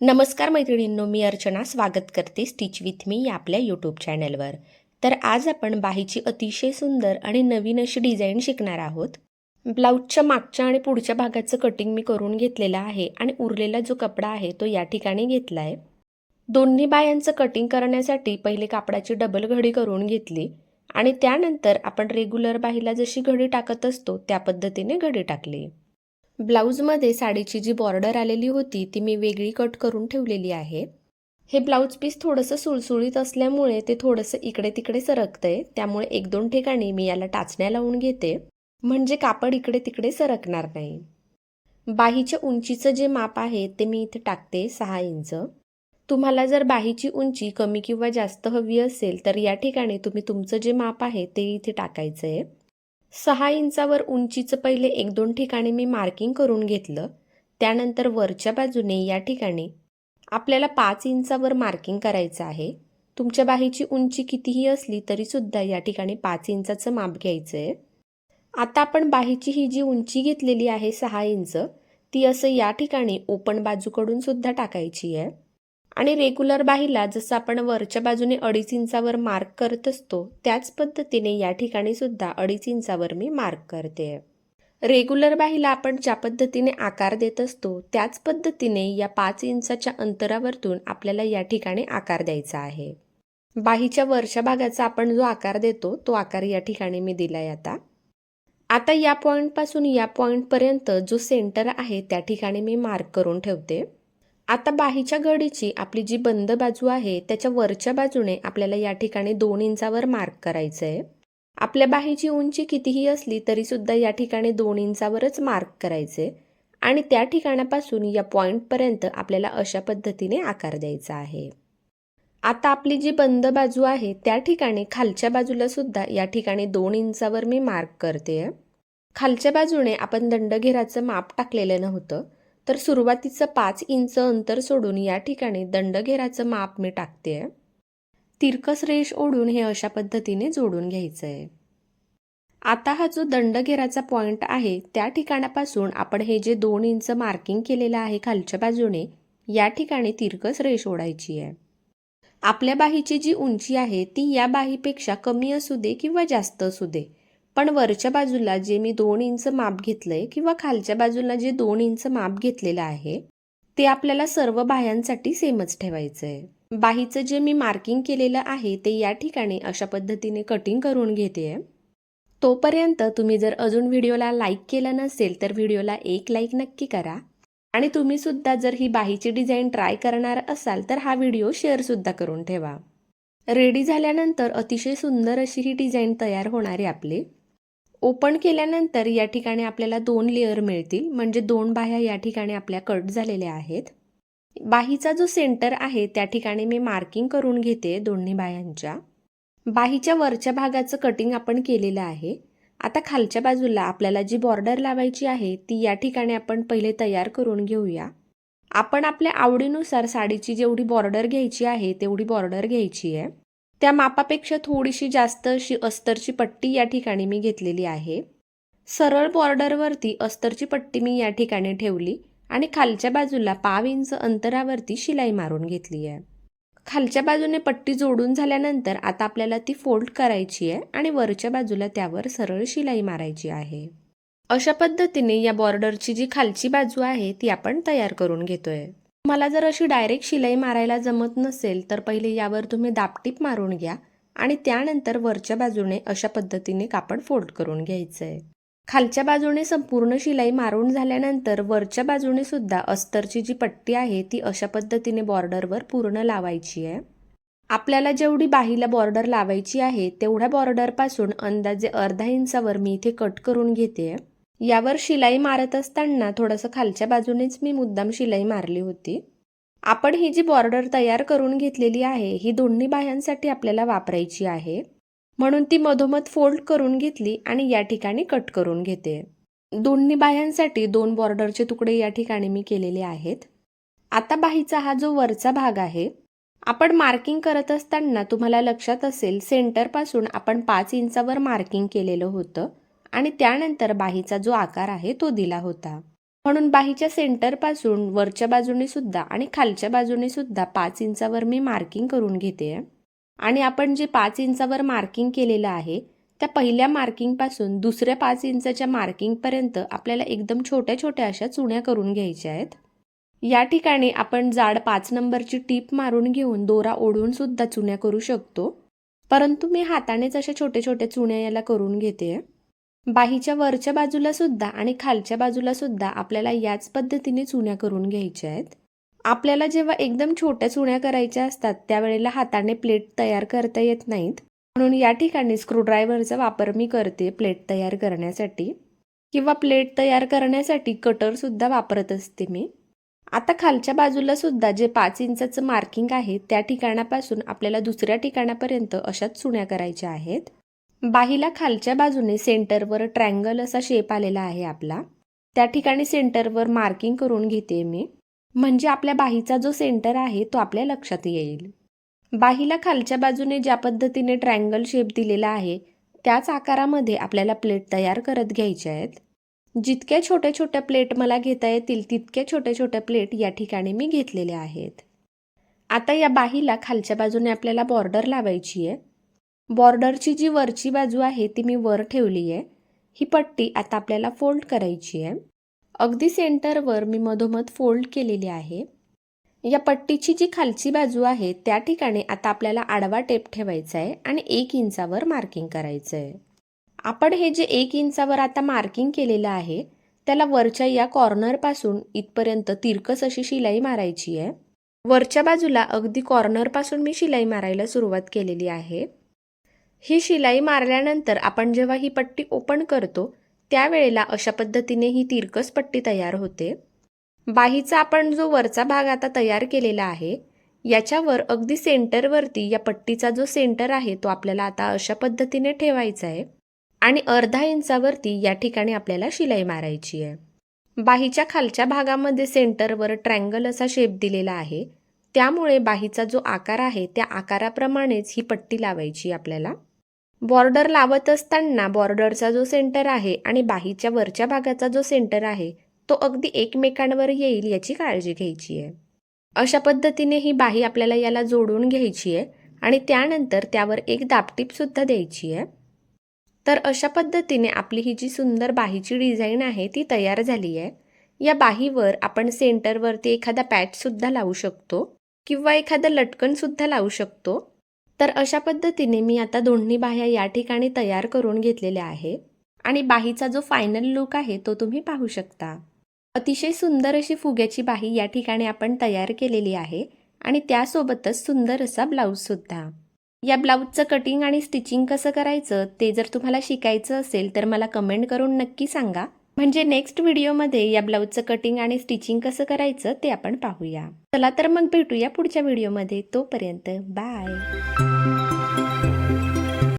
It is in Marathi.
नमस्कार मैत्रिणींनो मी अर्चना स्वागत करते स्टिच विथ मी या आपल्या यूट्यूब चॅनलवर तर आज आपण बाहीची अतिशय सुंदर आणि नवीन अशी डिझाईन शिकणार आहोत. ब्लाऊजच्या मागच्या आणि पुढच्या भागाचं कटिंग मी करून घेतलेलं आहे आणि उरलेला जो कपडा आहे तो या ठिकाणी घेतला आहे दोन्ही बायांचं कटिंग करण्यासाठी पहिले कापडाची डबल घडी करून घेतली आणि त्यानंतर आपण रेग्युलर बाहीला जशी घडी टाकत असतो त्या पद्धतीने घडी टाकली. ब्लाऊजमध्ये साडीची जी बॉर्डर आलेली होती ती मी वेगळी कट करून ठेवलेली आहे. हे ब्लाऊज पीस थोडंसं सुळसुळीत असल्यामुळे ते थोडंसं इकडे तिकडे सरकतंय. त्यामुळे एक दोन ठिकाणी मी याला टाचण्या लावून घेते. म्हणजे कापड इकडे तिकडे सरकणार नाही. बाहीच्या उंचीचं जे माप आहे ते मी इथे टाकते सहा इंच. तुम्हाला जर बाहीची उंची कमी किंवा जास्त हवी असेल तर या ठिकाणी तुम्ही तुमचं जे माप आहे ते इथे टाकायचं आहे सहा इंचावर उंचीचं पहिले एक दोन ठिकाणी मी मार्किंग करून घेतलं. त्यानंतर वरच्या बाजूने या ठिकाणी आपल्याला पाच इंचावर मार्किंग करायचं आहे. तुमच्या बाहीची उंची कितीही असली तरीसुद्धा या ठिकाणी पाच इंचाचं माप घ्यायचं आहे आता आपण बाहीची ही जी उंची घेतलेली आहे सहा इंच ती असं या ठिकाणी ओपन बाजूकडून सुद्धा टाकायची आहे. आणि रेग्युलर बाहीला जसं आपण वरच्या बाजूने अडीच इंचावर मार्क करत असतो त्याच पद्धतीने या ठिकाणी सुद्धा अडीच इंचावर मी मार्क करते. रेग्युलर बाहीला आपण ज्या पद्धतीने आकार देत असतो त्याच पद्धतीने या पाच इंचाच्या अंतरावरतून आपल्याला या ठिकाणी आकार द्यायचा आहे. बाहीच्या वरच्या भागाचा आपण जो आकार देतो तो आकार या ठिकाणी मी दिलाय आता. आता या पॉईंटपासून या पॉईंटपर्यंत जो सेंटर आहे त्या ठिकाणी मी मार्क करून ठेवते. आता बाहीच्या घडीची आपली जी बंद बाजू आहे त्याच्या वरच्या बाजूने आपल्याला या ठिकाणी दोन इंचावर मार्क करायचं आहे आपल्या बाहीची उंची कितीही असली तरीसुद्धा या ठिकाणी दोन इंचावरच मार्क करायचे आणि त्या ठिकाणापासून या पॉईंटपर्यंत आपल्याला अशा पद्धतीने आकार द्यायचा आहे. आता आपली जी बंद बाजू आहे त्या ठिकाणी खालच्या बाजूला सुद्धा या ठिकाणी दोन इंचावर मी मार्क करते खालच्या बाजूने आपण दंडघेराचं माप टाकलेलं नव्हतं. तर सुरुवातीचं पाच इंच अंतर सोडून या ठिकाणी दंडघेराचं माप मी टाकते. तिरकस रेष ओढून हे अशा पद्धतीने जोडून घ्यायचं आहे आता हा जो दंडघेराचा पॉइंट आहे त्या ठिकाणापासून आपण हे जे दोन इंच मार्किंग केलेलं आहे खालच्या बाजूने या ठिकाणी तिरकस रेष ओढायची आहे. आपल्या बाहीची जी उंची आहे ती या बाहीपेक्षा कमी असू दे किंवा जास्त असू दे पण वरच्या बाजूला जे मी दोन इंच माप घेतलंय किंवा खालच्या बाजूला जे दोन इंच माप घेतलेलं आहे ते आपल्याला सर्व बाह्यांसाठी सेमच ठेवायचं आहे बाहीचं जे मी मार्किंग केलेलं आहे ते या ठिकाणी अशा पद्धतीने कटिंग करून घेते तोपर्यंत तुम्ही जर अजून व्हिडिओला लाईक केलं नसेल तर व्हिडिओला एक लाईक नक्की करा. आणि तुम्ही सुद्धा जर ही बाहीची डिझाईन ट्राय करणार असाल तर हा व्हिडिओ शेअरसुद्धा करून ठेवा. रेडी झाल्यानंतर अतिशय सुंदर अशी ही डिझाईन तयार होणार आहे आपली. ओपन केल्यानंतर या ठिकाणी आपल्याला दोन लेअर मिळतील. म्हणजे दोन बाह्या या ठिकाणी आपल्या कट झालेल्या आहेत. बाहीचा जो सेंटर आहे त्या ठिकाणी मी मार्किंग करून घेते दोन्ही बाह्यांच्या. बाहीच्या वरच्या भागाचं कटिंग आपण केलेलं आहे. आता खालच्या बाजूला आपल्याला जी बॉर्डर लावायची आहे ती या ठिकाणी आपण पहिले तयार करून घेऊया. आपण आपल्या आवडीनुसार साडीची जेवढी बॉर्डर घ्यायची आहे तेवढी बॉर्डर घ्यायची आहे. त्या मापापेक्षा थोडीशी जास्त अशी अस्तरची पट्टी या ठिकाणी मी घेतलेली आहे. सरळ बॉर्डरवरती अस्तरची पट्टी मी या ठिकाणी ठेवली आणि खालच्या बाजूला पाव इंच अंतरावरती शिलाई मारून घेतली आहे. खालच्या बाजूने पट्टी जोडून झाल्यानंतर आता आपल्याला ती फोल्ड करायची आहे आणि वरच्या बाजूला त्यावर सरळ शिलाई मारायची आहे. अशा पद्धतीने या बॉर्डरची जी खालची बाजू आहे ती आपण तयार करून घेतोय. मला जर अशी डायरेक्ट शिलाई मारायला जमत नसेल तर पहिले यावर तुम्ही दापटीप मारून घ्या आणि त्यानंतर वरच्या बाजूने अशा पद्धतीने कापड फोल्ड करून घ्यायचं आहे खालच्या बाजूने संपूर्ण शिलाई मारून झाल्यानंतर वरच्या बाजूने सुद्धा अस्तरची जी पट्टी आहे ती अशा पद्धतीने बॉर्डरवर पूर्ण लावायची आहे. आपल्याला जेवढी बाहीला बॉर्डर लावायची आहे तेवढ्या बॉर्डरपासून अंदाजे अर्धा इंचावर मी इथे कट करून घेते यावर शिलाई मारत असताना थोडंसं खालच्या बाजूनेच मी मुद्दाम शिलाई मारली होती. आपण ही जी बॉर्डर तयार करून घेतलेली आहे ही दोन्ही बाह्यांसाठी आपल्याला वापरायची आहे. म्हणून ती मधोमध फोल्ड करून घेतली आणि या ठिकाणी कट करून घेते. दोन्ही बाह्यांसाठी दोन बॉर्डरचे तुकडे या ठिकाणी मी केलेले आहेत. आता बाहीचा हा जो वरचा भाग आहे आपण मार्किंग करत असताना तुम्हाला लक्षात असेल सेंटरपासून आपण पाच इंचावर मार्किंग केलेलं होतं. आणि त्यानंतर बाहीचा जो आकार आहे तो दिला होता. म्हणून बाहीच्या सेंटरपासून वरच्या बाजूने सुद्धा आणि खालच्या बाजूने सुद्धा पाच इंचावर मी मार्किंग करून घेते. आणि आपण जे पाच इंचावर मार्किंग केलेलं आहे त्या पहिल्या मार्किंगपासून दुसऱ्या पाच इंचाच्या मार्किंगपर्यंत आपल्याला एकदम छोट्या छोट्या अशा चुण्या करून घ्यायच्या आहेत. या ठिकाणी आपण जाड पाच नंबरची टीप मारून घेऊन दोरा ओढून सुद्धा चुण्या करू शकतो. परंतु मी हातानेच अशा छोट्या छोट्या चुण्या याला करून घेते. बाहीच्या वरच्या बाजूला सुद्धा आणि खालच्या बाजूला सुद्धा आपल्याला याच पद्धतीने चुन्या करून घ्यायच्या आहेत. आपल्याला जेव्हा एकदम छोट्या चुण्या करायच्या असतात त्यावेळेला हाताने प्लेट तयार करता येत नाहीत. म्हणून या ठिकाणी स्क्रूड्रायव्हरचा वापर मी करते प्लेट तयार करण्यासाठी. किंवा प्लेट तयार करण्यासाठी कटरसुद्धा वापरत असते मी. आता खालच्या बाजूला सुद्धा जे पाच इंचाचं मार्किंग आहे त्या ठिकाणापासून आपल्याला दुसऱ्या ठिकाणापर्यंत अशाच चुण्या करायच्या आहेत. बाहीला खालच्या बाजूने सेंटरवर ट्रँगल असा शेप आलेला आहे आपला. त्या ठिकाणी सेंटरवर मार्किंग करून घेते मी. म्हणजे आपल्या बाहीचा जो सेंटर आहे तो आपल्या लक्षात येईल. बाहीला खालच्या बाजूने ज्या पद्धतीने ट्रँगल शेप दिलेला आहे त्याच आकारामध्ये आपल्याला प्लेट तयार करत घ्यायच्या आहेत. जितक्या छोट्या छोट्या प्लेट मला घेता येतील तितक्या छोट्या छोट्या प्लेट या ठिकाणी मी घेतलेल्या आहेत. आता या बाहीला खालच्या बाजूने आपल्याला बॉर्डर लावायची आहे. बॉर्डरची जी वरची बाजू आहे ती मी वर ठेवली आहे. ही पट्टी आता आपल्याला फोल्ड करायची आहे. अगदी सेंटरवर मी मधोमध फोल्ड केलेली आहे. या पट्टीची जी खालची बाजू आहे त्या ठिकाणी आता आपल्याला आडवा टेप ठेवायचा आहे आणि एक इंचावर मार्किंग करायचं आहे. आपण हे जे एक इंचावर आता मार्किंग केलेलं आहे त्याला वरच्या या कॉर्नरपासून इथपर्यंत तिरकस अशी शिलाई मारायची आहे. वरच्या बाजूला अगदी कॉर्नरपासून मी शिलाई मारायला सुरुवात केलेली आहे. ही शिलाई मारल्यानंतर आपण जेव्हा ही पट्टी ओपन करतो त्यावेळेला अशा पद्धतीने ही तिरकस पट्टी तयार होते. बाहीचा आपण जो वरचा भाग आता तयार केलेला आहे याच्यावर अगदी सेंटरवरती या पट्टीचा जो सेंटर आहे तो आपल्याला आता अशा पद्धतीने ठेवायचा आहे. आणि अर्धा इंचावरती या ठिकाणी आपल्याला शिलाई मारायची आहे. बाहीच्या खालच्या भागामध्ये सेंटरवर ट्रँगल असा शेप दिलेला आहे. त्यामुळे बाहीचा जो आकार आहे त्या आकाराप्रमाणेच ही पट्टी लावायची आपल्याला. बॉर्डर लावत असताना बॉर्डरचा जो सेंटर आहे आणि बाहीच्या वरच्या भागाचा जो सेंटर आहे तो अगदी एकमेकांवर येईल याची काळजी घ्यायची आहे. अशा पद्धतीने ही बाही आपल्याला याला जोडून घ्यायची आहे आणि त्यानंतर त्यावर एक दापटीपसुद्धा द्यायची आहे. तर अशा पद्धतीने आपली ही जी सुंदर बाहीची डिझाईन आहे ती तयार झाली आहे. या बाहीवर आपण सेंटरवरती एखादा पॅचसुद्धा लावू शकतो किंवा एखादं लटकनसुद्धा लावू शकतो. तर अशा पद्धतीने मी आता दोन्ही बाह्या या ठिकाणी तयार करून घेतलेल्या आहे. आणि बाहीचा जो फायनल लुक आहे तो तुम्ही पाहू शकता. अतिशय सुंदर अशी फुग्याची बाही या ठिकाणी आपण तयार केलेली आहे आणि त्यासोबतच सुंदर असा ब्लाऊजसुद्धा या ब्लाऊजचं कटिंग आणि स्टिचिंग कसं करायचं ते जर तुम्हाला शिकायचं असेल तर मला कमेंट करून नक्की सांगा. म्हणजे नेक्स्ट व्हिडिओमध्ये या ब्लाऊजचं कटिंग आणि स्टिचिंग कसं करायचं ते आपण पाहूया. चला तर मग भेटूया पुढच्या व्हिडिओमध्ये तोपर्यंत बाय